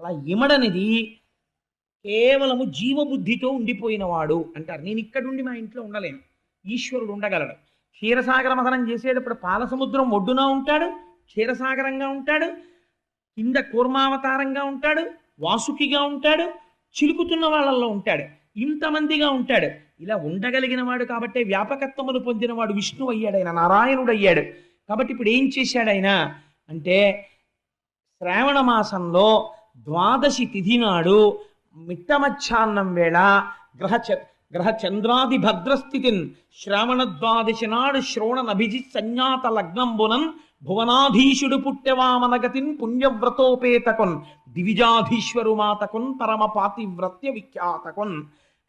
అలా ఇమడనిది కేవలము జీవబుద్ధితో ఉండిపోయినవాడు అంటారు. నేను ఇక్కడుండి మా ఇంట్లో ఉండలేను. ఈశ్వరుడు ఉండగలడు. క్షీరసాగర మథనం చేసేటప్పుడు పాలసముద్రం ఒడ్డున ఉంటాడు క్షీరసాగరంగా ఉంటాడు కింద కూర్మావతారంగా ఉంటాడు వాసుకిగా ఉంటాడు చిలుకుతున్న వాళ్ళల్లో ఉంటాడు ఇంతమందిగా ఉంటాడు. ఇలా ఉండగలిగిన వాడు కాబట్టే వ్యాపకత్వమును పొందినవాడు విష్ణు అయ్యాడు ఆయన నారాయణుడు అయ్యాడు. కాబట్టి ఇప్పుడు ఏం చేశాడు ఆయన అంటే శ్రావణ మాసంలో ద్వాదశి తిథి నాడు మిట్ట మధ్యాహ్నం వేళ గ్రహ గ్రహ చంద్రాది భద్రస్థితిన్ శ్రావణ ద్వాదశి నాడు శ్రోణనభిజిత్ సంజ్ఞాత లగ్నంబునన్ భువనాధీశుడు పుట్టెవామనగతిన్ పుణ్యవ్రతోపేతకొన్ దివిజాధీశ్వరు మాతకొన్ పరమ పాతివ్రత్య విఖ్యాతకొన్.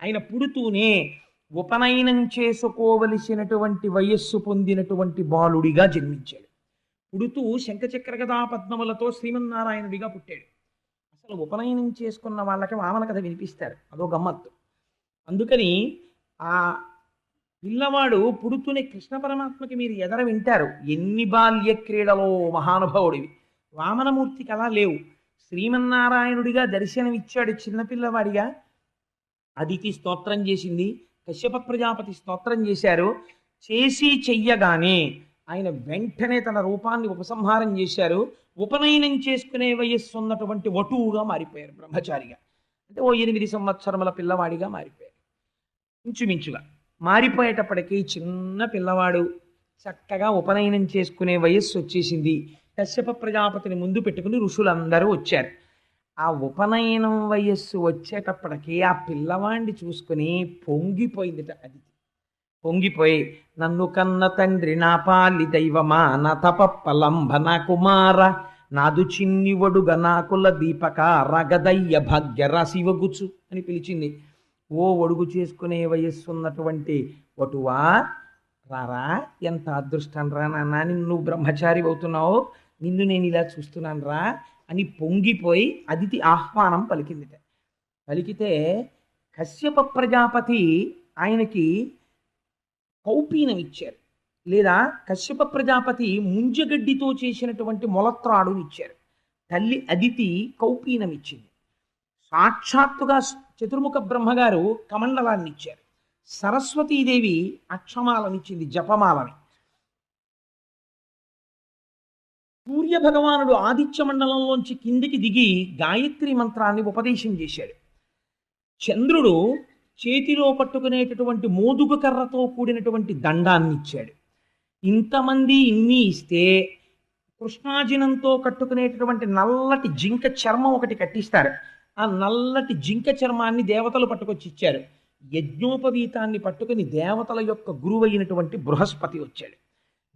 ఆయన పుడుతూనే ఉపనయనం చేసుకోవలసినటువంటి వయస్సు పొందినటువంటి బాలుడిగా జన్మించాడు. పుడుతూ శంఖచక్ర గదా పద్మములతో శ్రీమన్నారాయణుడిగా పుట్టాడు. ఉపనయనం చేసుకున్న వాళ్ళకి వామన కథ వినిపిస్తారు. అదో గమ్మత్తు. అందుకని ఆ పిల్లవాడు పుడుతూనే కృష్ణ పరమాత్మకి మీరు ఎదర వింటారు. ఎన్ని బాల్య క్రీడలో మహానుభావుడివి. వామనమూర్తికి అలా లేవు. శ్రీమన్నారాయణుడిగా దర్శనమిచ్చాడు చిన్నపిల్లవాడిగా అదితి స్తోత్రం చేసింది. కశ్యప ప్రజాపతి స్తోత్రం చేశారు. చేసి చెయ్యగానే ఆయన వెంటనే తన రూపాన్ని ఉపసంహారం చేశారు. ఉపనయనం చేసుకునే వయస్సు ఉన్నటువంటి వటువుగా మారిపోయారు బ్రహ్మచారిగా. అంటే ఓ ఎనిమిది సంవత్సరముల పిల్లవాడిగా మారిపోయారు. ఇంచుమించుగా మారిపోయేటప్పటికీ చిన్న పిల్లవాడు చక్కగా ఉపనయనం చేసుకునే వయస్సు వచ్చేసింది. కశ్యప ప్రజాపతిని ముందు పెట్టుకుని ఋషులందరూ వచ్చారు. ఆ ఉపనయనం వయస్సు వచ్చేటప్పటికీ ఆ పిల్లవాడిని చూసుకుని పొంగిపోయిందిట అది. పొంగిపోయి నన్ను కన్న తండ్రి నా పాలి దైవమా నా తపప్పలంబ నా కుమార నాదు చిన్ని ఒడుగ నాకుల దీపక రగదయ్య భాగ్య శివగుచు అని పిలిచింది. ఓ ఒడుగు చేసుకునే వయస్సు ఉన్నటువంటి వటువా రారా ఎంత అదృష్టం రా నాన్న నిన్ను బ్రహ్మచారి అవుతున్నావు నిన్ను నేను ఇలా చూస్తున్నాను రా అని పొంగిపోయి అదితి ఆహ్వానం పలికిందిట. పలికితే కశ్యప ప్రజాపతి ఆయనకి కౌపీనం ఇచ్చారు. లేదా కశ్యప ప్రజాపతి ముంజగడ్డితో చేసినటువంటి మొలత్రాడుని ఇచ్చారు. తల్లి అదితి కౌపీనం ఇచ్చింది. సాక్షాత్తుగా చతుర్ముఖ బ్రహ్మగారు కమండలాన్ని ఇచ్చారు. సరస్వతీదేవి అక్షమాలనిచ్చింది జపమాలని. సూర్య భగవానుడు ఆదిత్య మండలంలోంచి కిందికి దిగి గాయత్రి మంత్రాన్ని ఉపదేశం చేశాడు. చంద్రుడు చేతిలో పట్టుకునేటటువంటి మోదుగు కర్రతో కూడినటువంటి దండాన్ని ఇచ్చాడు. ఇంతమంది ఇన్ని ఇస్తే కృష్ణాజినంతో కట్టుకునేటటువంటి నల్లటి జింక చర్మం ఒకటి కట్టిస్తారు. ఆ నల్లటి జింక చర్మాన్ని దేవతలు పట్టుకొచ్చి ఇచ్చారు. యజ్ఞోపవీతాన్ని పట్టుకుని దేవతల యొక్క గురువైనటువంటి బృహస్పతి వచ్చాడు.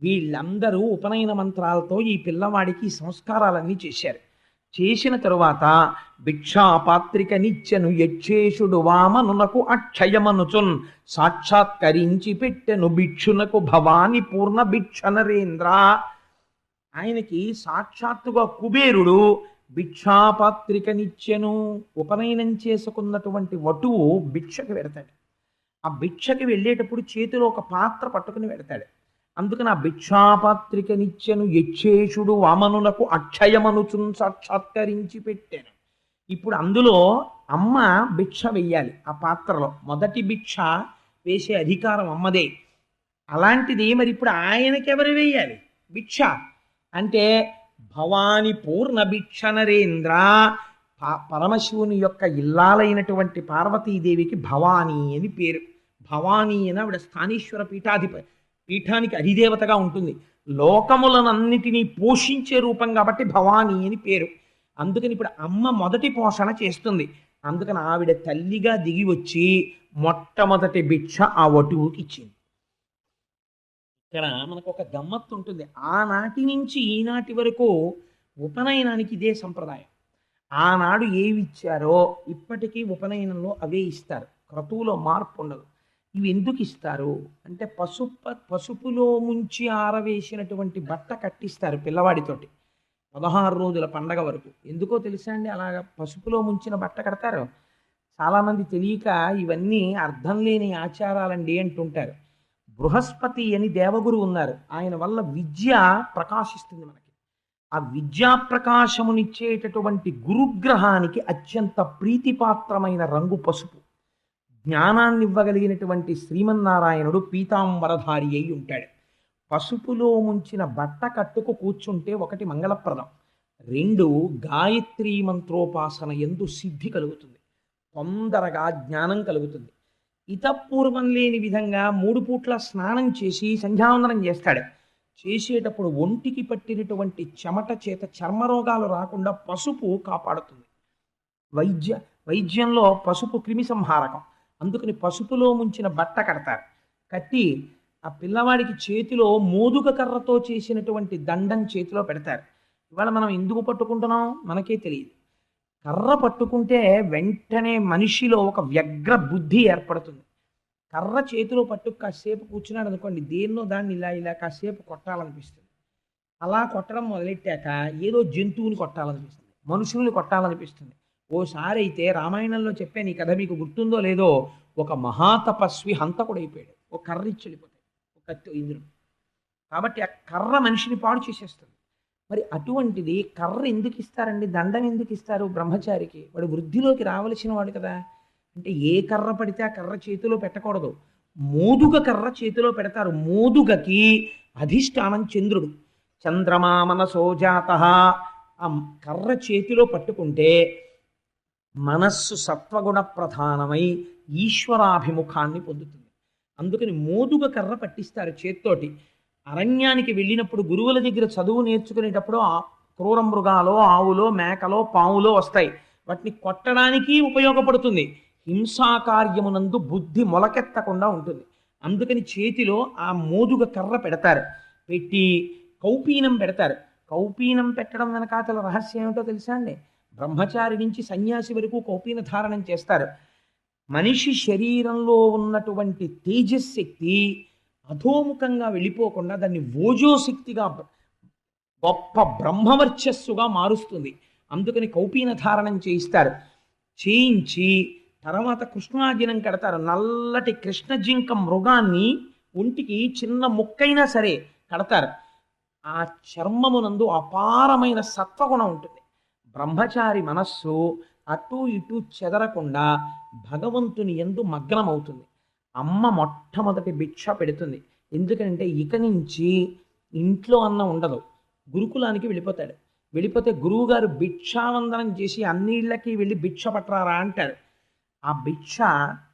వీళ్ళందరూ ఉపనయన మంత్రాలతో ఈ పిల్లవాడికి సంస్కారాలన్నీ చేశారు. చేసిన తరువాత భిక్షాపాత్రిక నిచ్చెను యక్షేషుడు వామనునకు అక్షయమనుచున్. సాక్షాత్కరించి పెట్టెను భిక్షునకు భవాని పూర్ణ భిక్ష నరేంద్ర. ఆయనకి సాక్షాత్తుగా కుబేరుడు భిక్షాపాత్రికనిచ్చెను. ఉపనయనం చేసుకున్నటువంటి వటువు భిక్షకు వెడతాడు. ఆ భిక్షకి వెళ్ళేటప్పుడు చేతిలో ఒక పాత్ర పట్టుకుని వెడతాడు. అందుకని ఆ భిక్షాపాత్రికనిచ్చెను యక్షేషుడు వామనులకు అక్షయమనుచున్ సాక్షాత్కరించి పెట్టాను. ఇప్పుడు అందులో అమ్మ భిక్ష వెయ్యాలి ఆ పాత్రలో. మొదటి భిక్ష వేసే అధికారం అమ్మదే. అలాంటిది మరి ఇప్పుడు ఆయనకెవరు వేయాలి భిక్ష. అంటే భవాని పూర్ణ భిక్ష నరేంద్ర పరమశివుని యొక్క ఇల్లాలైనటువంటి పార్వతీదేవికి భవానీ అని పేరు. భవానీ అని ఆవిడ స్థానేశ్వర పీఠాధిపతి పీఠానికి అధిదేవతగా ఉంటుంది. లోకములనన్నిటినీ పోషించే రూపం కాబట్టి భవానీ అని పేరు. అందుకని ఇప్పుడు అమ్మ మొదటి పోషణ చేస్తుంది. అందుకని ఆవిడ తల్లిగా దిగి వచ్చి మొట్టమొదటి భిక్ష ఆ వటువుకి ఇచ్చింది. ఇక్కడ మనకు ఒక గమ్మత్తు ఉంటుంది. ఆనాటి నుంచి ఈనాటి వరకు ఉపనయనానికి ఇదే సంప్రదాయం. ఆనాడు ఏవి ఇచ్చారో ఇప్పటికీ ఉపనయనంలో అవే ఇస్తారు. క్రతువులో మార్పు ఉండదు. ఇవి ఎందుకు ఇస్తారు అంటే పసుపు పసుపులో ముంచి ఆరవేసినటువంటి బట్ట కట్టిస్తారు పిల్లవాడితోటి. పదహారు రోజుల పండగ వరకు. ఎందుకో తెలుసా అండి అలాగ పసుపులో ముంచిన బట్ట కడతారు? చాలామంది తెలియక ఇవన్నీ అర్థం లేని ఆచారాలండి అంటుంటారు. బృహస్పతి అని దేవగురు ఉన్నారు. ఆయన వల్ల విద్య ప్రకాశిస్తుంది మనకి. ఆ విద్యా ప్రకాశమునిచ్చేటటువంటి గురుగ్రహానికి అత్యంత ప్రీతిపాత్రమైన రంగు పసుపు. జ్ఞానాన్ని ఇవ్వగలిగినటువంటి శ్రీమన్నారాయణుడు పీతాంబరధారి అయి ఉంటాడు. పసుపులో ముంచిన బట్ట కట్టుకు కూర్చుంటే ఒకటి మంగళప్రదం. రెండు గాయత్రీ మంత్రోపాసన ఎందు సిద్ధి కలుగుతుంది. తొందరగా జ్ఞానం కలుగుతుంది. ఇతపూర్వం లేని విధంగా మూడు పూట్ల స్నానం చేసి సంధ్యావందనం చేస్తాడు. చేసేటప్పుడు ఒంటికి పట్టినటువంటి చెమట చేత చర్మరోగాలు రాకుండా పసుపు కాపాడుతుంది. వైద్య వైద్యంలో పసుపు క్రిమి సంహారకం అందుకని పసుపులో ముంచిన బట్ట కడతారు. కట్టి ఆ పిల్లవాడికి చేతిలో మోదుగ కర్రతో చేసినటువంటి దండం చేతిలో పెడతారు. ఇవాళ మనం ఎందుకు పట్టుకుంటున్నాం? మనకే తెలియదు. కర్ర పట్టుకుంటే వెంటనే మనిషిలో ఒక వ్యగ్ర బుద్ధి ఏర్పడుతుంది. కర్ర చేతిలో పట్టు కాసేపు కూర్చున్నాడు అనుకోండి దేన్నో దాన్ని ఇలా ఇలా కాసేపు కొట్టాలనిపిస్తుంది. అలా కొట్టడం మొదలెట్టాక ఏదో జంతువుని కొట్టాలనిపిస్తుంది మనుషుల్ని కొట్టాలనిపిస్తుంది. ఓసారి అయితే రామాయణంలో చెప్పాను ఈ కథ మీకు గుర్తుందో లేదో ఒక మహాతపస్వి హంతకుడైపోయాడు. ఒక కర్ర ఇచ్చి వెళ్ళిపోతాడు ఒక కత్తి ఇంద్రుడు. కాబట్టి ఆ కర్ర మనిషిని పాడు చేసేస్తుంది. మరి అటువంటిది కర్ర ఎందుకు ఇస్తారండి? దండం ఎందుకు ఇస్తారు బ్రహ్మచారికి? వాడు వృద్ధిలోకి రావలసిన వాడు కదా. అంటే ఏ కర్ర పడితే ఆ కర్ర చేతిలో పెట్టకూడదు. మోదుగ కర్ర చేతిలో పెడతారు. మోదుగకి అధిష్టానం చంద్రుడు. చంద్రమా మనసోజాత ఆ కర్ర చేతిలో పట్టుకుంటే మనస్సు సత్వగుణ ప్రధానమై ఈశ్వరాభిముఖాన్ని పొందుతుంది. అందుకని మోదుగ కర్ర పట్టిస్తారు చేత్తోటి. అరణ్యానికి వెళ్ళినప్పుడు గురువుల దగ్గర చదువు నేర్చుకునేటప్పుడు ఆ క్రూర మృగాలో ఆవులో మేకలో పావులో వస్తాయి. వాటిని కొట్టడానికి ఉపయోగపడుతుంది. హింసాకార్యమునందు బుద్ధి మొలకెత్తకుండా ఉంటుంది. అందుకని చేతిలో ఆ మోదుగ కర్ర పెడతారు. పెట్టి కౌపీనం పెడతారు. కౌపీనం పెట్టడం వెనకాతల రహస్యం ఏమిటో తెలుసా అండి? బ్రహ్మచారి నుంచి సన్యాసి వరకు కౌపీన ధారణం చేస్తారు. మనిషి శరీరంలో ఉన్నటువంటి తేజశక్తి అధోముఖంగా వెళ్ళిపోకుండా దాన్ని ఓజోశక్తిగా గొప్ప బ్రహ్మవర్చస్సుగా మారుస్తుంది. అందుకని కౌపీన ధారణం చేయిస్తారు. చేయించి తర్వాత కృష్ణాజినం కడతారు. నల్లటి కృష్ణజింక మృగాన్ని ఒంటికి చిన్న ముక్కైనా సరే కడతారు. ఆ చర్మమునందు అపారమైన సత్వగుణం ఉంటుంది. బ్రహ్మచారి మనస్సు అటు ఇటు చెదరకుండా భగవంతుని ఎందు మగ్నమవుతుంది. అమ్మ మొట్టమొదటి భిక్ష పెడుతుంది. ఎందుకంటే ఇక నుంచి ఇంట్లో అన్న ఉండదు. గురుకులానికి వెళ్ళిపోతాడు. వెళ్ళిపోతే గురువుగారు భిక్షావందనం చేసి అన్నిళ్ళకి వెళ్ళి భిక్ష పట్టరారా అంటారు ఆ భిక్ష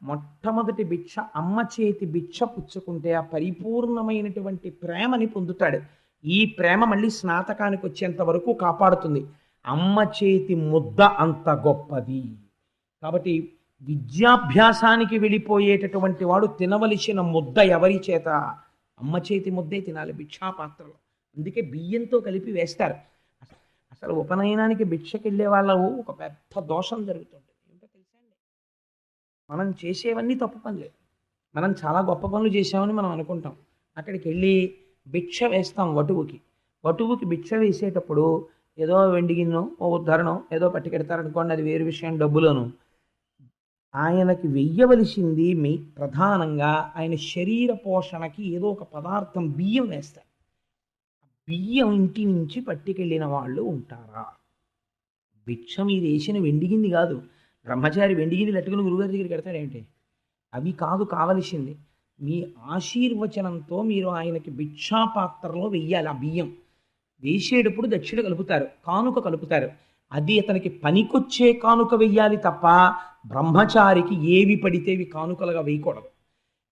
మొట్టమొదటి భిక్ష అమ్మ చేతి భిక్ష పుచ్చుకుంటే ఆ పరిపూర్ణమైనటువంటి ప్రేమని పొందుతాడు. ఈ ప్రేమ మళ్ళీ స్నాతకానికి వచ్చేంత వరకు కాపాడుతుంది. అమ్మ చేతి ముద్ద అంత గొప్పది. కాబట్టి విద్యాభ్యాసానికి వెళ్ళిపోయేటటువంటి వాడు తినవలసిన ముద్ద ఎవరి చేత? అమ్మ చేతి ముద్దే తినాలి భిక్షాపాత్రలో అందుకే బియ్యంతో కలిపి వేస్తారు. అసలు ఉపనయనానికి భిక్షకెళ్ళే వాళ్ళు ఒక పెద్ద దోషం జరుగుతుంది ఏంటో తెలుసా మనం చేసేవన్నీ తప్పు పనులే. మనం చాలా గొప్ప పనులు చేసామని మనం అనుకుంటాం. అక్కడికి వెళ్ళి భిక్ష వేస్తాం వటువుకి. వటువుకి భిక్ష వేసేటప్పుడు ఏదో వెండి గిన్నె ఓ ఉద్ధరణం ఏదో పట్టుకెడతారనుకోండి అది వేరు విషయం డబ్బులను. ఆయనకి వెయ్యవలసింది మీ ప్రధానంగా ఆయన శరీర పోషణకి ఏదో ఒక పదార్థం బియ్యం వేస్తారు. బియ్యం ఇంటి నుంచి పట్టుకెళ్ళిన వాళ్ళు ఉంటారా? భిక్ష ఇది వేసిన వెండిగింది కాదు. బ్రహ్మచారి వెండిగింది లట్టుకుని గురుగారి దగ్గరికి పెడతాడేంటి అవి కాదు కావలసింది. మీ ఆశీర్వచనంతో మీరు ఆయనకి భిక్షాపాత్రలో వెయ్యాలి ఆ బియ్యం. వేసేటప్పుడు దక్షిణ కలుపుతారు కానుక కలుపుతారు. అది అతనికి పనికొచ్చే కానుక వెయ్యాలి తప్ప బ్రహ్మచారికి ఏవి పడితేవి కానుకలుగా వేయకూడదు.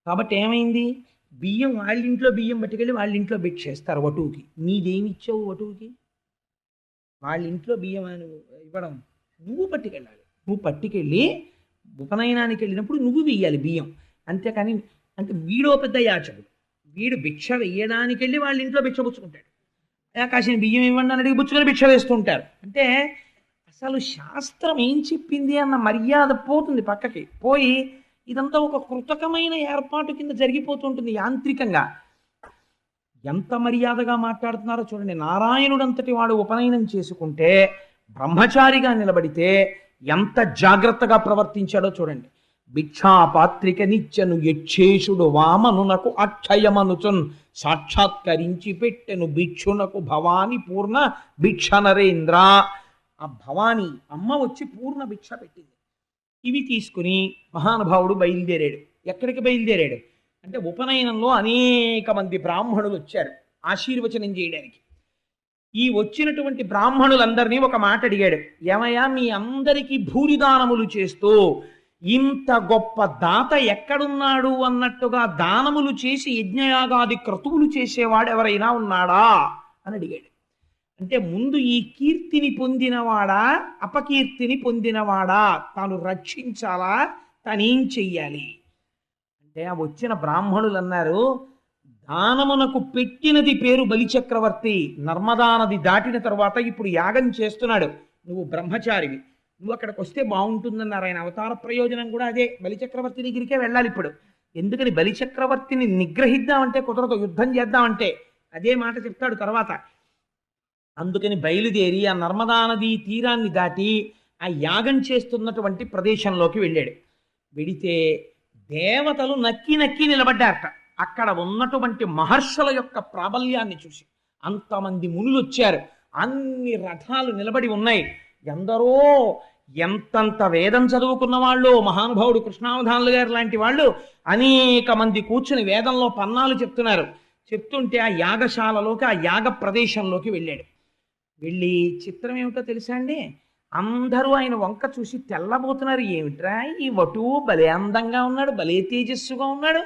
కాబట్టి ఏమైంది? బియ్యం వాళ్ళ ఇంట్లో బియ్యం పట్టుకెళ్ళి వాళ్ళ ఇంట్లో భిక్షేస్తారు వటువుకి. నీదేమిచ్చావు వటువుకి? వాళ్ళ ఇంట్లో బియ్యం ఇవ్వడం నువ్వు పట్టుకెళ్ళాలి. నువ్వు పట్టుకెళ్ళి ఉపనయనానికి వెళ్ళినప్పుడు నువ్వు వెయ్యాలి బియ్యం. అంతేకాని అంటే వీడో పెద్ద యాచకుడు. వీడు భిక్ష వెయ్యడానికి వెళ్ళి వాళ్ళ ఇంట్లో భిక్ష పుచ్చుకుంటాడు. కాసిన బియ్యం ఇవ్వండి అని అడిగి పుచ్చుకొని భిక్ష వేస్తుంటారు. అంటే అసలు శాస్త్రం ఏం చెప్పింది అన్న మర్యాద పోతుంది పక్కకి. పోయి ఇదంతా ఒక కృతకమైన ఏర్పాటు కింద జరిగిపోతుంటుంది యాంత్రికంగా. ఎంత మర్యాదగా మాట్లాడుతున్నారో చూడండి. నారాయణుడంతటి వాడు ఉపనయనం చేసుకుంటే బ్రహ్మచారిగా నిలబడితే ఎంత జాగ్రత్తగా ప్రవర్తించాడో చూడండి. భిక్షాపాత్రిక నిత్యను యక్షేషుడు వామనునకు అక్షయమనుచున్. సాక్షాత్కరించి పెట్టెను భిక్షునకు భవాని పూర్ణ భిక్ష నరేంద్ర. ఆ భవాని అమ్మ వచ్చి పూర్ణ భిక్ష పెట్టింది. ఇవి తీసుకుని మహానుభావుడు బయలుదేరాడు. ఎక్కడికి బయలుదేరాడు? అంటే ఉపనయనంలో అనేక మంది బ్రాహ్మణులు వచ్చారు ఆశీర్వచనం చేయడానికి. ఈ వచ్చినటువంటి బ్రాహ్మణులందరినీ ఒక మాట అడిగాడు. ఏమయ్యా మీ అందరికీ భూరిదానములు చేస్తూ ఇంత గొప్ప దాత ఎక్కడున్నాడు అన్నట్టుగా దానములు చేసి యజ్ఞయాగాది క్రతువులు చేసేవాడు ఎవరైనా ఉన్నాడా? అని అడిగాడు. అంటే ముందు ఈ కీర్తిని పొందినవాడా? అపకీర్తిని పొందినవాడా? తాను రక్షించాలా? తనేం చెయ్యాలి? అంటే ఆ వచ్చిన బ్రాహ్మణులు అన్నారు దానమునకు పెట్టినది పేరు బలిచక్రవర్తి నర్మదా నది దాటిన తర్వాత ఇప్పుడు యాగం చేస్తున్నాడు. నువ్వు బ్రహ్మచారివి. నువ్వు అక్కడికి వస్తే బాగుంటుందన్నారు. ఆయన అవతార ప్రయోజనం కూడా అదే. బలిచక్రవర్తి దగ్గరికే వెళ్ళాలి ఇప్పుడు. ఎందుకని బలిచక్రవర్తిని నిగ్రహిద్దామంటే కుదరదు. యుద్ధం చేద్దామంటే. అదే మాట చెప్తాడు తర్వాత. అందుకని బయలుదేరి ఆ నర్మదా నది తీరాన్ని దాటి ఆ యాగం చేస్తున్నటువంటి ప్రదేశంలోకి వెళ్ళాడు. వెడితే దేవతలు నక్కి నక్కి నిలబడ్డారట. అక్కడ ఉన్నటువంటి మహర్షుల యొక్క ప్రాబల్యాన్ని చూసి అంతమంది మునులు వచ్చారు. అన్ని రథాలు నిలబడి ఉన్నాయి. ఎందరో ఎంతంత వేదం చదువుకున్న వాళ్ళు మహానుభావుడు కృష్ణావధానులు గారు లాంటి వాళ్ళు అనేక మంది కూర్చుని వేదంలో పన్నాలు చెప్తున్నారు. చెప్తుంటే ఆ యాగశాలలోకి ఆ యాగ ప్రదేశంలోకి వెళ్ళాడు. వెళ్ళి చిత్రం ఏమిటో తెలుసా అండి? అందరూ ఆయన వంక చూసి తెల్లబోతున్నారు. ఏమిట్రా? ఈ వటువు భలే అందంగా ఉన్నాడు భలే తేజస్సుగా ఉన్నాడు.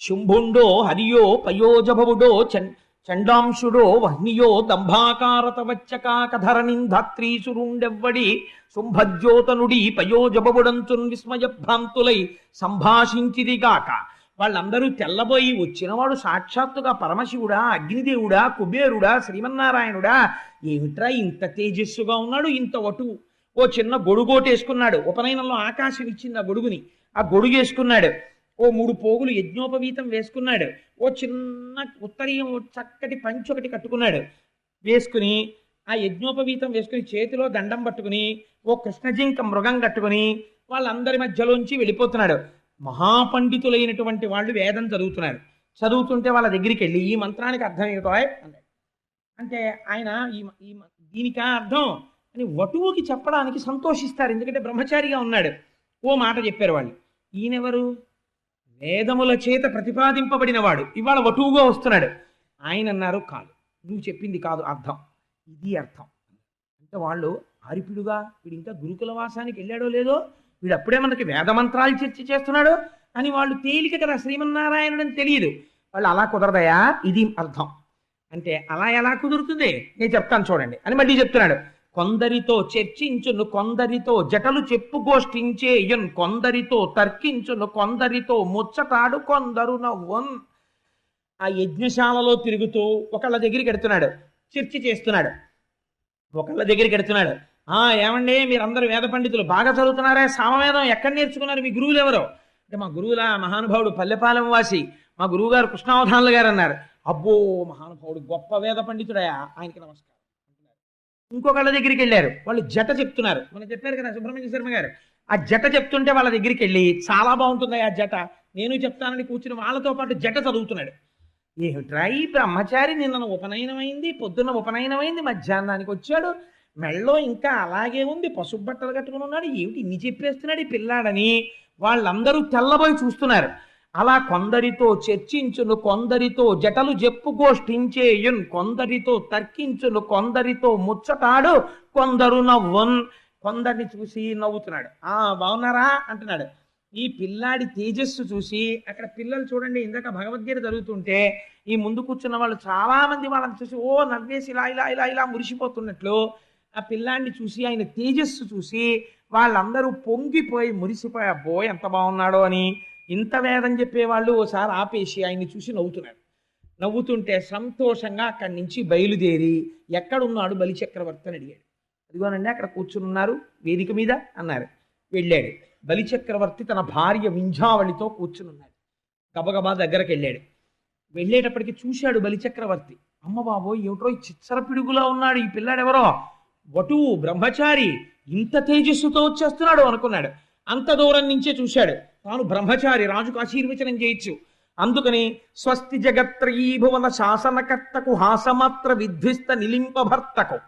శుంభుండో హరియో పయోజభవుడో చం చండాంశుడో వహ్నియో దంభాకారత వచ్చకాకధరణింధాత్రీసురుండెవ్వడి శుంభజ్యోతనుడి పయోజభవుడంచున్ విస్మయభ్రాంతులై సంభాషించిదిగాక వాళ్ళందరూ తెల్లబోయి వచ్చినవాడు సాక్షాత్తుగా పరమశివుడా అగ్నిదేవుడా కుబేరుడా శ్రీమన్నారాయణుడా. ఏమిట్రా ఇంత తేజస్సుగా ఉన్నాడు ఇంత వటువు ఓ చిన్న గొడుగోటేసుకున్నాడు. ఉపనయనంలో ఆకాశం ఇచ్చింది ఆ గొడుగుని. ఆ గొడుగు వేసుకున్నాడు ఓ మూడు పోగులు యజ్ఞోపవీతం వేసుకున్నాడు. ఓ చిన్న ఉత్తరీయం చక్కటి పంచి ఒకటి కట్టుకున్నాడు. వేసుకుని ఆ యజ్ఞోపవీతం వేసుకుని చేతిలో దండం పట్టుకుని ఓ కృష్ణజింక మృగం కట్టుకుని వాళ్ళందరి మధ్యలోంచి వెళ్ళిపోతున్నాడు. మహాపండితులైనటువంటి వాళ్ళు వేదం చదువుతున్నారు. చదువుతుంటే వాళ్ళ దగ్గరికి వెళ్ళి ఈ మంత్రానికి అర్థం ఏమిటో అన్నాడు. అంటే ఆయన ఈ ఈ దీనికా అర్థం? అని వటువుకి చెప్పడానికి సంతోషిస్తారు. ఎందుకంటే బ్రహ్మచారిగా ఉన్నాడు. ఓ మాట చెప్పారు వాళ్ళు. ఈయనెవరు? వేదముల చేత ప్రతిపాదింపబడిన వాడు ఇవాళ వటువుగా వస్తున్నాడు. ఆయన అన్నారు కాదు. నువ్వు చెప్పింది కాదు అర్థం. ఇది అర్థం. అంటే వాళ్ళు ఆరిపిడుగా వీడు ఇంకా గురుకుల వాసానికి వెళ్ళాడో లేదో వీడు అప్పుడే మనకి వేదమంత్రాలు చర్చ చేస్తున్నాడు అని వాళ్ళు తేలిక కదా శ్రీమన్నారాయణుడు అని తెలియదు. వాళ్ళు అలా కుదరదయా? ఇది అర్థం. అంటే అలా ఎలా కుదురుతుంది? నేను చెప్తాను చూడండి. అని మళ్ళీ చెప్తున్నాడు. కొందరితో చర్చించును కొందరితో జటలు చెప్పుగోష్ఠించేయున్ కొందరితో తర్కించును కొందరితో ముచ్చటాడు కొందరు నవ్వన్. ఆ యజ్ఞశాలలో తిరుగుతూ ఒకళ్ళ దగ్గరికి ఎడుతున్నాడు చర్చ చేస్తున్నాడు. ఒకళ్ళ దగ్గరికి ఎడుతున్నాడు ఆ ఏమండి మీరందరూ వేద పండితులు బాగా చదువుతున్నారా సామవేదం ఎక్కడ నేర్చుకున్నారు మీ గురువులు ఎవరు అంటే మా గురువుల మహానుభావుడు పల్లెపాలెం వాసి మా గురువుగారు కృష్ణావధానులు గారు అన్నారు. అబ్బో మహానుభావుడు గొప్ప వేద పండితుడయా ఆయనకి నమస్కారం. ఇంకొకళ్ళ దగ్గరికి వెళ్ళారు. వాళ్ళు జట చెప్తున్నారు. మనం చెప్పారు కదా సుబ్రహ్మణ్య శర్మ గారు. ఆ జట చెప్తుంటే వాళ్ళ దగ్గరికి వెళ్ళి చాలా బాగుంటుంది ఆ జట నేను చెప్తానని కూర్చుని వాళ్ళతో పాటు జట చదువుతున్నాడు. ఏమిట్రా ఈ బ్రహ్మచారి నిన్న ఉపనయనమైంది పొద్దున్న ఉపనయనమైంది మధ్యాహ్నానికి వచ్చాడు. మెళ్ళో ఇంకా అలాగే ఉంది పసుపు బట్టలు కట్టుకుని ఉన్నాడు. ఏమిటి ఇన్ని చెప్పేస్తున్నాడు ఈ పిల్లాడని? వాళ్ళందరూ తెల్లబోయి చూస్తున్నారు. అలా కొందరితో చర్చించును కొందరితో జటలు చెప్పుగోష్ఠించేయున్ కొందరితో తర్కించును కొందరితో ముచ్చటాడు కొందరు నవ్వున్. కొందరిని చూసి నవ్వుతున్నాడు. ఆ బాగున్నారా అంటున్నాడు. ఈ పిల్లాడి తేజస్సు చూసి అక్కడ పిల్లలు చూడండి ఇందాక భగవద్గీత జరుగుతుంటే ఈ ముందు కూర్చున్న వాళ్ళు చాలామంది వాళ్ళని చూసి ఓ నవ్వేసి ఇలా ఇలా ఇలా ఇలా మురిసిపోతున్నట్లు ఆ పిల్లాడిని చూసి ఆయన తేజస్సు చూసి వాళ్ళందరూ పొంగిపోయి మురిసిపోయి అబ్బో ఎంత బాగున్నాడో అని ఇంత వేదం చెప్పేవాళ్ళు ఓసారి ఆపేసి ఆయన్ని చూసి నవ్వుతున్నారు. నవ్వుతుంటే సంతోషంగా అక్కడి నుంచి బయలుదేరి ఎక్కడున్నాడు బలిచక్రవర్తి అని అడిగాడు. అదిగోనండి అక్కడ కూర్చుని ఉన్నారు వేదిక మీద అన్నారు. వెళ్ళాడు. బలిచక్రవర్తి తన భార్య వింజావళితో కూర్చునున్నాడు గబగబా దగ్గరకు వెళ్ళాడు. వెళ్ళేటప్పటికి చూశాడు బలిచక్రవర్తి అమ్మ బాబో ఏమిటో చిచ్చర పిడుగులా ఉన్నాడు ఈ పిల్లాడెవరో? వటువు బ్రహ్మచారి ఇంత తేజస్సుతో వచ్చేస్తున్నాడు అనుకున్నాడు. అంత దూరం నుంచే చూశాడు. తాను బ్రహ్మచారి రాజుకు ఆశీర్వచనం చేయొచ్చు. అందుకని స్వస్తి జగత్రయీభువన శాసనకర్తకు హాసమాత్ర విధ్విస్త నిలింపభర్తకు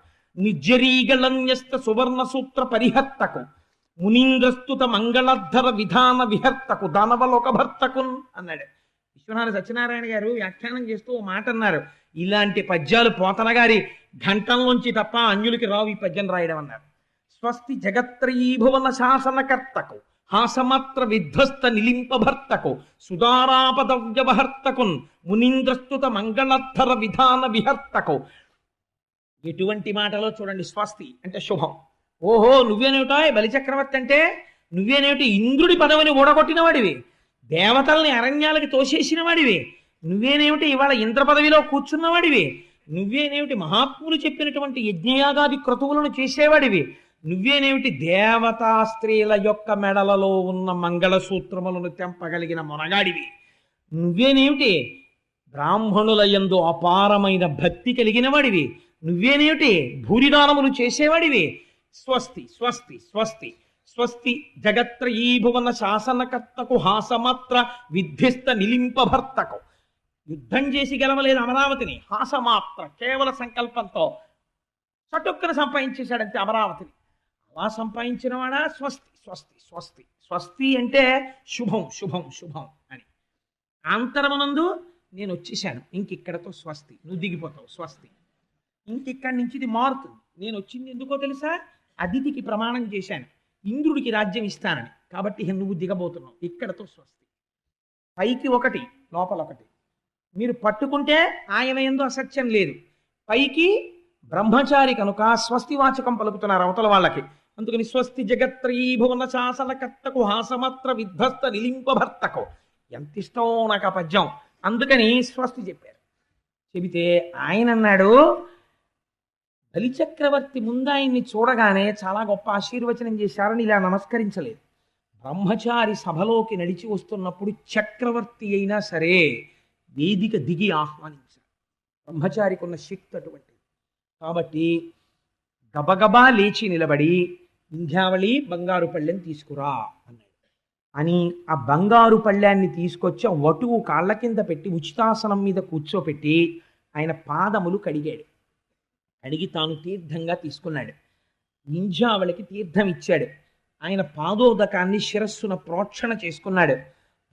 నిర్జరీగళన్యస్త సువర్ణ సూత్ర పరిహర్తకు మునీంద్రస్తుత మంగళధర విధాన విహర్తకు దానవలోక భర్తకున్ అన్నాడు. విశ్వనాథ సత్యనారాయణ గారు వ్యాఖ్యానం చేస్తూ ఓ మాట అన్నారు. ఇలాంటి పద్యాలు పోతన గారి ఘంటంలోంచి తప్ప అన్యులకి రావు ఈ పద్యం రాయడం అన్నారు. స్వస్తి జగత్రయీభువన శాసనకర్తకు హాసమాత్ర విధ్వస్త నిలింపభర్తకు సుధారాపద వ్యవహర్తకున్ మునీంద్రస్తుత మంగళధర విధాన విహర్తకు ఎటువంటి మాటలో చూడండి స్వస్తి అంటే శుభం. ఓహో నువ్వేనేమిటా బలిచక్రవర్తి అంటే నువ్వేనేమిటి ఇంద్రుడి పదవిని ఓడగొట్టిన వాడివి దేవతల్ని అరణ్యాలకి తోసేసిన వాడివి నువ్వేనేమిటి ఇవాళ ఇంద్ర పదవిలో కూర్చున్నవాడివి? నువ్వేనేమిటి మహాత్ములు చెప్పినటువంటి యజ్ఞయాగాది క్రతువులను చేసేవాడివి? నువ్వేనేమిటి దేవతా స్త్రీల యొక్క మెడలలో ఉన్న మంగళసూత్రములను తెంపగలిగిన మొనగాడివి? నువ్వేనేమిటి బ్రాహ్మణుల యందు అపారమైన భక్తి కలిగిన వాడివి నువ్వేనేమిటి భూరిదానములు చేసేవాడివి? స్వస్తి స్వస్తి స్వస్తి స్వస్తి జగత్రయీభువన శాసనకర్తకు హాసమాత్ర విధ్యస్త నిలింపభర్తకు. యుద్ధం చేసి గెలవలేదు అమరావతిని హాసమాత్ర కేవల సంకల్పంతో చటుక్కున సంపాదించేశాడంతే అమరావతిని. అలా సంపాదించినవాడా? స్వస్తి స్వస్తి స్వస్తి. స్వస్తి అంటే శుభం శుభం శుభం అని. ఆంతరమునందు నేను వచ్చేసాను ఇంకిక్కడతో స్వస్తి. నువ్వు దిగిపోతావు స్వస్తి. ఇంకిక్కడి నుంచి ఇది మారుతుంది నేను వచ్చింది ఎందుకో తెలుసా? అతిథికి ప్రమాణం చేశాను. ఇంద్రుడికి రాజ్యం ఇస్తానని. కాబట్టి నువ్వు దిగబోతున్నావు. ఇక్కడతో స్వస్తి. పైకి ఒకటి లోపల ఒకటి. మీరు పట్టుకుంటే ఆయన ఎందు అసత్యం లేదు. పైకి బ్రహ్మచారి కనుక స్వస్తి వాచకం పలుకుతున్నారు అవతల వాళ్ళకి. అందుకని స్వస్తి జగత్రీభువన శాసనకర్తకు హాసమత్ర విధ్వస్త నిలింపభర్తకు. ఎంత ఇష్టం నాకు ఆ పద్యం. అందుకని స్వస్తి చెప్పారు. చెబితే ఆయన అన్నాడు బలిచక్రవర్తి ముందు ఆయన్ని చూడగానే చాలా గొప్ప ఆశీర్వచనం చేశారని ఇలా నమస్కరించలేదు. బ్రహ్మచారి సభలోకి నడిచి వస్తున్నప్పుడు చక్రవర్తి అయినా సరే వేదిక దిగి ఆహ్వానించారు. బ్రహ్మచారికి ఉన్న శక్తి అటువంటిది. కాబట్టి గబగబా లేచి నిలబడి ఇంధ్యావళి బంగారు పళ్ళెం తీసుకురా అన్నాడు. అని ఆ బంగారు పళ్ళాన్ని తీసుకొచ్చి ఆ వటువు కాళ్ళ కింద పెట్టి ఉచితాసనం మీద కూర్చోపెట్టి ఆయన పాదములు కడిగాడు. కడిగి తాను తీర్థంగా తీసుకున్నాడు. నింజావళికి తీర్థం ఇచ్చాడు. ఆయన పాదోదకాన్ని శిరస్సున ప్రోక్షణ చేసుకున్నాడు.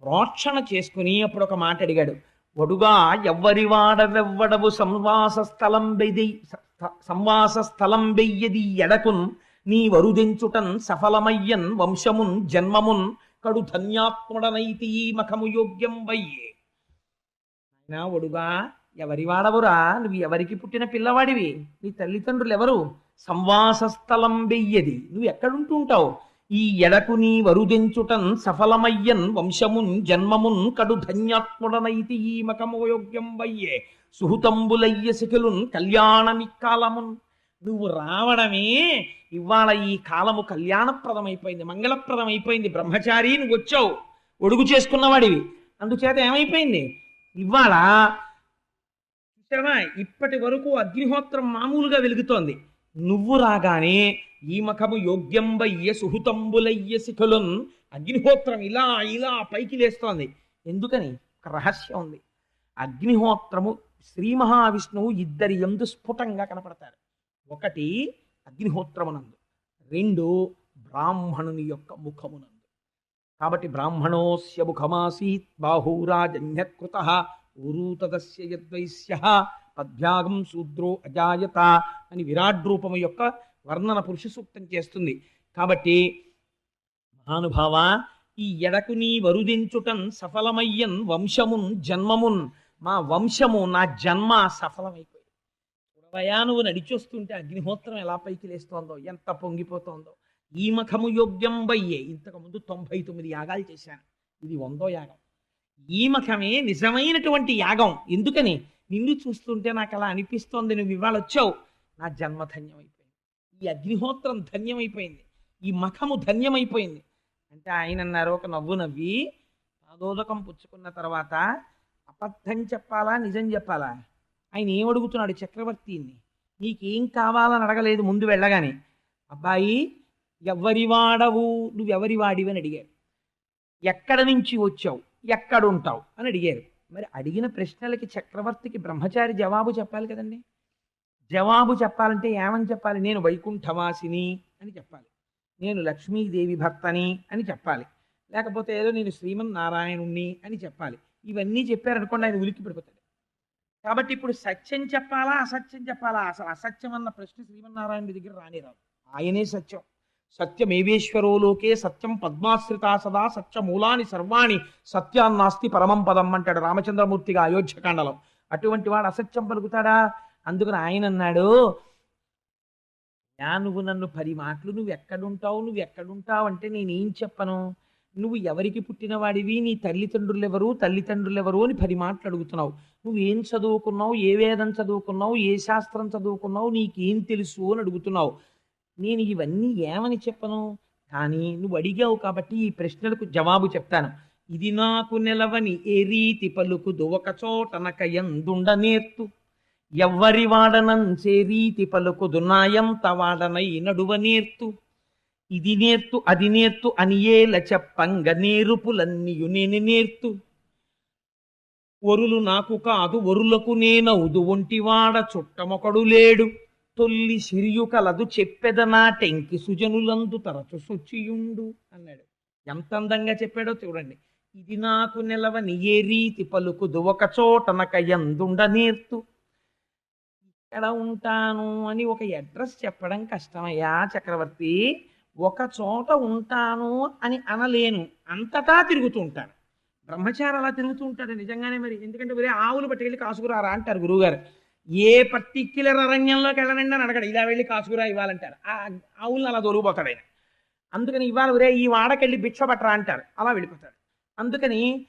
ప్రోక్షణ చేసుకుని అప్పుడు ఒక మాట అడిగాడు. వడుగా ఎవ్వరి వాడవెవ్వడవు సంవాస స్థలం బెది సంవాస స్థలం బెయ్యది ఎడకున్ నీ వరుదెంచుటన్ సఫలమయ్యన్ వంశమున్ జన్మమున్ కడు ధన్యాత్ముడనైతి ఈ మఖము యోగ్యం వయ్యే. అయినా ఒడుగా ఎవరి వాడవురా? నువ్వు ఎవరికి పుట్టిన పిల్లవాడివి? నీ తల్లిదండ్రులు ఎవరు సంవాసస్థలం వెయ్యది. బెయ్యది నువ్వు ఎక్కడుంటూ ఉంటావు ఈ ఎడకు నీ వరుదెంచుటన్ సఫలమయ్యన్ వంశమున్ జన్మమున్ కడు ధన్యాత్ముడనైతి ఈ మకము యోగ్యం వయ్యే. సుహృతంబులయ్య శిఖులున్ కళ్యాణమిక్కాలమున్ నువ్వు రావడమే ఇవాళ ఈ కాలము కళ్యాణప్రదమైపోయింది మంగళప్రదమైపోయింది. బ్రహ్మచారి నువ్వు వచ్చావు ఒడుగు చేసుకున్నవాడివి. అందుచేత ఏమైపోయింది? ఇవాళ చూసావా? ఇప్పటి వరకు అగ్నిహోత్రం మామూలుగా వెలుగుతోంది. నువ్వు రాగానే ఈ మఖము యోగ్యంబయ్య సుహృతంబులయ్య శిఖులున్ అగ్నిహోత్రం ఇలా ఇలా పైకి లేస్తోంది. ఎందుకని? ఒక రహస్యం ఉంది. అగ్నిహోత్రము శ్రీ మహావిష్ణువు ఇద్దరి ఎందు స్ఫుటంగా కనపడతారు. ఒకటి అగ్నిహోత్రమునందు రెండు బ్రాహ్మణుని యొక్క ముఖమునందు. కాబట్టి బ్రాహ్మణోస్య ముఖమాసీత్ బాహూరాజన్యకృత ఊరూతదస్య యద్వైశ్య పద్భ్యాగం శూద్రో అజాయత అని విరాట్ రూపము యొక్క వర్ణన పురుష సూక్తం చేస్తుంది. కాబట్టి మహానుభావ ఈ ఎడకు నీ వరుదించుటన్ సఫలమయ్యన్ వంశమున్ జన్మమున్ మా వంశము నా జన్మ సఫలమైపోయింది. చూడవయా నువ్వు నడిచొస్తుంటే అగ్నిహోత్రం ఎలా పైకి లేస్తోందో ఎంత పొంగిపోతోందో. ఈ మఖము యోగ్యం బయ్యే. ఇంతకుముందు తొంభై తొమ్మిది యాగాలు చేశాను. ఇది వందో యాగం. ఈ మఖమే నిజమైనటువంటి యాగం. ఎందుకని? నిన్ను చూస్తుంటే నాకు అలా అనిపిస్తోంది. నువ్వు ఇవాళ వచ్చావు. నా జన్మ ధన్యమైపోయింది. ఈ అగ్నిహోత్రం ధన్యమైపోయింది. ఈ మఖము ధన్యమైపోయింది. అంటే ఆయన అన్నారు ఒక నవ్వు నవ్వి పాదోదకం పుచ్చుకున్న తర్వాత అబద్ధం చెప్పాలా? నిజం చెప్పాలా? ఆయన ఏం అడుగుతున్నాడు చక్రవర్తిని? నీకేం కావాలని అడగలేదు ముందు వెళ్ళగానే. అబ్బాయి ఎవరి వాడవు? నువ్వెవరి వాడివి అని అడిగారు. ఎక్కడ నుంచి వచ్చావు? ఎక్కడుంటావు? అని అడిగారు. మరి అడిగిన ప్రశ్నలకి చక్రవర్తికి బ్రహ్మచారి జవాబు చెప్పాలి కదండి. జవాబు చెప్పాలంటే ఏమని చెప్పాలి? నేను వైకుంఠవాసిని అని చెప్పాలి. నేను లక్ష్మీదేవి భర్తని అని చెప్పాలి. లేకపోతే ఏదో నేను శ్రీమన్నారాయణుణ్ణి అని చెప్పాలి. ఇవన్నీ చెప్పారనుకోండి ఆయన ఉలిక్కి పడిపోతాడు కాబట్టి ఇప్పుడు సత్యం చెప్పాలా అసత్యం చెప్పాలా? అసలు అసత్యం అన్న ప్రశ్న శ్రీమన్నారాయణ దగ్గర రాని రాదు. ఆయనే సత్యం. సత్యమేవేశ్వరోలోకే సత్యం పద్మాశ్రితా సదా సత్యమూలాని సర్వాణి సత్యాన్నాస్తి పరమం పదం అంటాడు రామచంద్రమూర్తిగా అయోధ్యకాండలో అటువంటి వాడు అసత్యం పలుకుతాడా? అందుకని ఆయన అన్నాడు యా నువ్వు నన్ను పది మాటలు నువ్వు ఎక్కడుంటావు నువ్వు ఎక్కడుంటావు అంటే నేనేం చెప్పను? నువ్వు ఎవరికి పుట్టినవాడివి? నీ తల్లిదండ్రులు ఎవరు తల్లిదండ్రులు ఎవరు అని పది మాటలు అడుగుతున్నావు. నువ్వు ఏం చదువుకున్నావు? ఏ వేదం చదువుకున్నావు? ఏ శాస్త్రం చదువుకున్నావు? నీకేం తెలుసు అని అడుగుతున్నావు. నేను ఇవన్నీ ఏమని చెప్పను? కానీ నువ్వు అడిగావు కాబట్టి ఈ ప్రశ్నలకు జవాబు చెప్తాను. ఇది నాకు నిలవని ఏ రీతి పలుకు దువక చోటనక ఎందుండ నేర్తు. ఎవ్వరి వాడనంచే రీతి పలుకుదు నాయంత వాడనై నడువ నేర్తు. ఇది నేర్తు అది నేర్తు అనియేల చెప్పంగ నేరుపులన్నీయు నేను నేర్తు. ఒరులు నాకు కాదు ఒరులకు నేనవుదు ఒంటివాడ చుట్టమొకడు లేడు. తొల్లి సిరియు కలదు చెప్పెద నాటెంకి సుజనులందు తరచు సొచ్చియుండు అన్నాడు. ఎంత అందంగా చెప్పాడో చూడండి. ఇది నాకు నిలవని ఏ రీతి పలుకుదు ఒక చోటనక ఎందుండ నేర్తు. ఇక్కడ ఉంటాను అని ఒక అడ్రస్ చెప్పడం కష్టమయ్యా చక్రవర్తి. ఒక చోట ఉంటాను అని అనలేను. అంతటా తిరుగుతూ ఉంటాను. బ్రహ్మచారి అలా తిరుగుతూ ఉంటాడు నిజంగానే మరి. ఎందుకంటే వేరే ఆవులు పట్టుకెళ్ళి కాసుకురారా అంటారు గురువుగారు. ఏ పర్టిక్యులర్ అరణ్యంలోకి వెళ్ళనండి అని అడగడు. ఇలా వెళ్ళి కాసుకురా ఇవ్వాలంటారు. ఆ ఆవులను అలా దొరికిపోతాడు ఆయన. అందుకని ఇవాళ ఒరే ఈ వాడకెళ్ళి భిక్ష పట్టరా అంటారు. అలా వెళ్ళిపోతాడు. అందుకని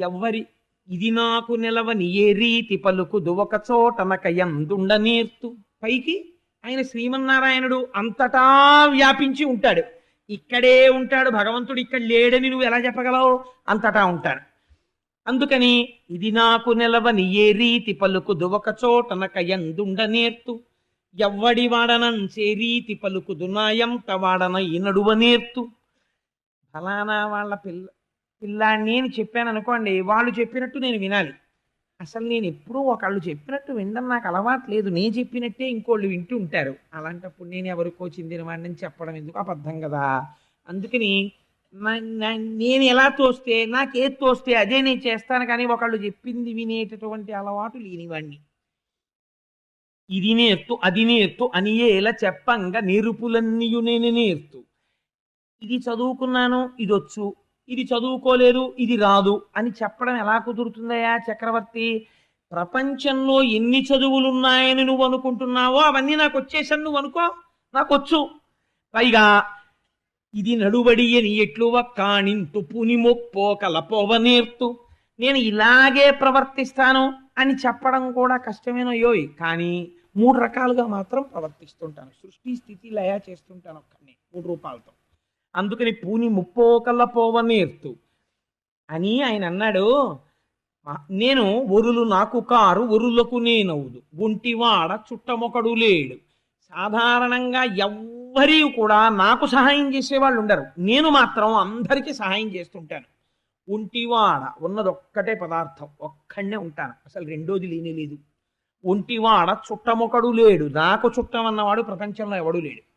ఎవ్వరి ఇది నాకు నిలవని ఏ రీతి పలుకు దువక చోటనక ఎందుండ నేర్తు పైకి ఆయన శ్రీమన్నారాయణుడు అంతటా వ్యాపించి ఉంటాడు. ఇక్కడే ఉంటాడు భగవంతుడు ఇక్కడ లేడని నువ్వు ఎలా చెప్పగలవు? అంతటా ఉంటాడు. అందుకని ఇది నాకు నిలవని ఏ రీతి పలుకు దువక చోటనక ఎందుండ నేర్తు. ఎవ్వడి వాడనంచే రీతి పలుకుదు నాయంత వాడన ఈ నడువ నేర్తు. ఫలానా వాళ్ళ పిల్ల పిల్లాన్ని అని చెప్పాను అనుకోండి వాళ్ళు చెప్పినట్టు నేను వినాలి. అసలు నేను ఎప్పుడూ ఒకళ్ళు చెప్పినట్టు వినడం నాకు అలవాటు లేదు. నేను చెప్పినట్టే ఇంకోళ్ళు వింటూ ఉంటారు. అలాంటప్పుడు నేను ఎవరికో చెందిన వాడిని చెప్పడం ఎందుకు అబద్ధం కదా? అందుకని నేను ఎలా తోస్తే నాకేది తోస్తే అదే నేను చేస్తాను కానీ ఒకళ్ళు చెప్పింది వినేటటువంటి అలవాటు లేనివాణ్ణి ఇది నేర్తు అది నేర్తు అని ఎలా చెప్పంగా నేర్పులన్నీయు నేను నేర్తు. ఇది చదువుకున్నాను ఇది వచ్చు ఇది చదువుకోలేదు ఇది రాదు. అని చెప్పడం ఎలా కుదురుతుందయ్యా చక్రవర్తి? ప్రపంచంలో ఎన్ని చదువులు ఉన్నాయని నువ్వు అనుకుంటున్నావో అవన్నీ నాకు వచ్చేసని నువ్వు అనుకో. నాకు వచ్చు. పైగా ఇది నడుబడి అని ఎట్లువ కాణింతు పునిమొప్పో కలపోవ నేర్తు నేను ఇలాగే ప్రవర్తిస్తాను అని చెప్పడం కూడా కష్టమేనయ్యోయ్ కానీ మూడు రకాలుగా మాత్రం ప్రవర్తిస్తుంటాను. సృష్టి స్థితి లయ చేస్తుంటాను ఒక్కడిని మూడు రూపాలతో. అందుకని పూని ముప్పోకల్ల పోవనేర్తు. అని ఆయన అన్నాడు నేను ఒరులు నాకు కారు ఒరులకు నేనవుదు ఒంటివాడ చుట్టమొకడు లేడు. సాధారణంగా ఎవ్వరి కూడా నాకు సహాయం చేసే వాళ్ళు ఉండరు. నేను మాత్రం అందరికీ సహాయం చేస్తుంటాను. ఒంటివాడ ఉన్నది ఒక్కటే పదార్థం. ఒక్కడనే ఉంటాను. అసలు రెండోది లేనే లేదు. ఒంటివాడ చుట్టమొకడు లేడు. నాకు చుట్టమన్నవాడు ప్రపంచంలో ఎవడు లేడు.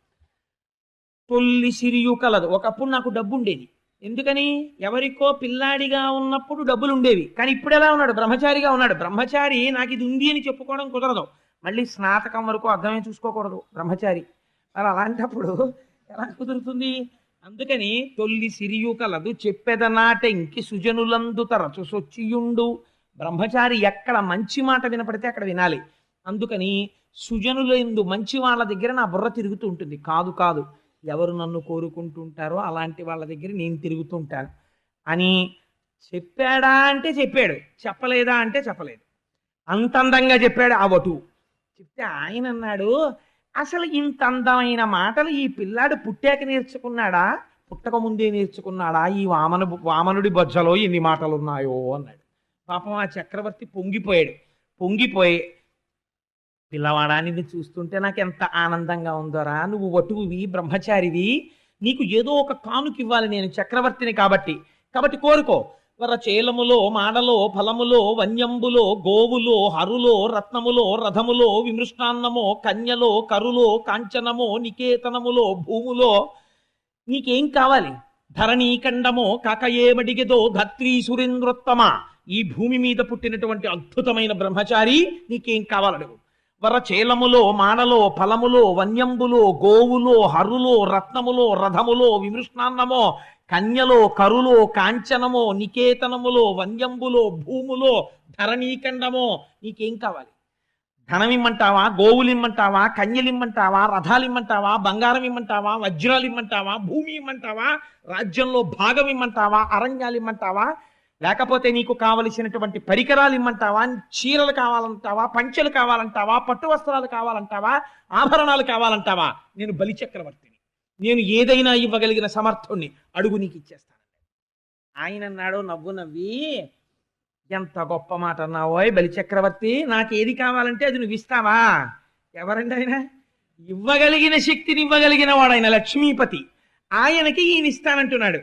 తొల్లి సిరియు కలదు. ఒకప్పుడు నాకు డబ్బు ఉండేది ఎందుకని? ఎవరికో పిల్లాడిగా ఉన్నప్పుడు డబ్బులు ఉండేవి కానీ ఇప్పుడు ఎలా ఉన్నాడు? బ్రహ్మచారిగా ఉన్నాడు. బ్రహ్మచారి నాకు ఇది ఉంది అని చెప్పుకోవడం కుదరదు. మళ్ళీ స్నాతకం వరకు అర్థమే చూసుకోకూడదు బ్రహ్మచారి. మరి అలాంటప్పుడు ఎలా కుదురుతుంది? అందుకని తొల్లి సిరియు కలదు. చెప్పెదనాటెంకి సుజనులందు తరచు సొచ్చియుండు. బ్రహ్మచారి ఎక్కడ మంచి మాట వినపడితే అక్కడ వినాలి. అందుకని సుజనులందు మంచి వాళ్ళ దగ్గర నా బుర్ర తిరుగుతూ ఉంటుంది. కాదు కాదు. ఎవరు నన్ను కోరుకుంటుంటారో అలాంటి వాళ్ళ దగ్గర నేను తిరుగుతుంటాను. అని చెప్పాడా అంటే చెప్పాడు. చెప్పలేదా అంటే చెప్పలేదు. అంత అందంగా చెప్పాడు ఆ వటు. చెప్తే ఆయన అన్నాడు అసలు ఇంత అందమైన మాటలు ఈ పిల్లాడు పుట్టాక నేర్చుకున్నాడా? పుట్టక ముందే నేర్చుకున్నాడా? ఈ వామను వామనుడి బొజ్జలో ఎన్ని మాటలు ఉన్నాయో అన్నాడు. పాపం ఆ చక్రవర్తి పొంగిపోయాడు. పొంగిపోయి పిల్లవాడాన్ని చూస్తుంటే నాకు ఎంత ఆనందంగా ఉందోరా? నువ్వు వటువువి బ్రహ్మచారివి నీకు ఏదో ఒక కానుక ఇవ్వాలి నేను చక్రవర్తిని కాబట్టి. కాబట్టి కోరుకో. వరచేలములో మాడలో ఫలములో వన్యంబులో గోవులో హరులో రత్నములో రథములో విమృష్టాన్నమో కన్యలో కరులో కాంచనమో నికేతనములో భూములో నీకేం కావాలి? ధరణీకండమో కాకయేమడిగెదో ధత్రీ సురేంద్రోత్తమ ఈ భూమి మీద పుట్టినటువంటి అద్భుతమైన బ్రహ్మచారి నీకేం కావాలడుగు? వరచేలములో మానలో ఫలములో వన్యంబులో గోవులో హరులో రత్నములో రథములో విమృష్ణాన్నమో కన్యలో కరులో కాంచనమో నికేతనములో వన్యంబులో భూములో ధరణీకండమో నీకేం కావాలి? ధనం ఇమ్మంటావా గోవులు ఇమ్మంటావా కన్యలు ఇమ్మంటావా రథాలు ఇమ్మంటావా బంగారం ఇమ్మంటావా వజ్రాలు ఇమ్మంటావా భూమి ఇమ్మంటావా రాజ్యంలో భాగం ఇమ్మంటావా అరణ్యాలు ఇమ్మంటావా లేకపోతే నీకు కావలసినటువంటి పరికరాలు ఇమ్మంటావా? చీరలు కావాలంటావా? పంచెలు కావాలంటావా? పట్టు వస్త్రాలు కావాలంటావా? ఆభరణాలు కావాలంటావా? నేను బలిచక్రవర్తిని నేను ఏదైనా ఇవ్వగలిగిన సమర్థుణ్ణి అడుగు నీకు ఇచ్చేస్తాను. ఆయన అన్నాడు నవ్వు నవ్వి ఎంత గొప్ప మాట అన్నావోయ్ బలి చక్రవర్తి నాకు ఏది కావాలంటే అది నువ్వు ఇస్తావా? ఎవరండి ఆయన? ఇవ్వగలిగిన శక్తిని ఇవ్వగలిగిన వాడు ఆయన లక్ష్మీపతి. ఆయనకి ఈయన ఇస్తానంటున్నాడు.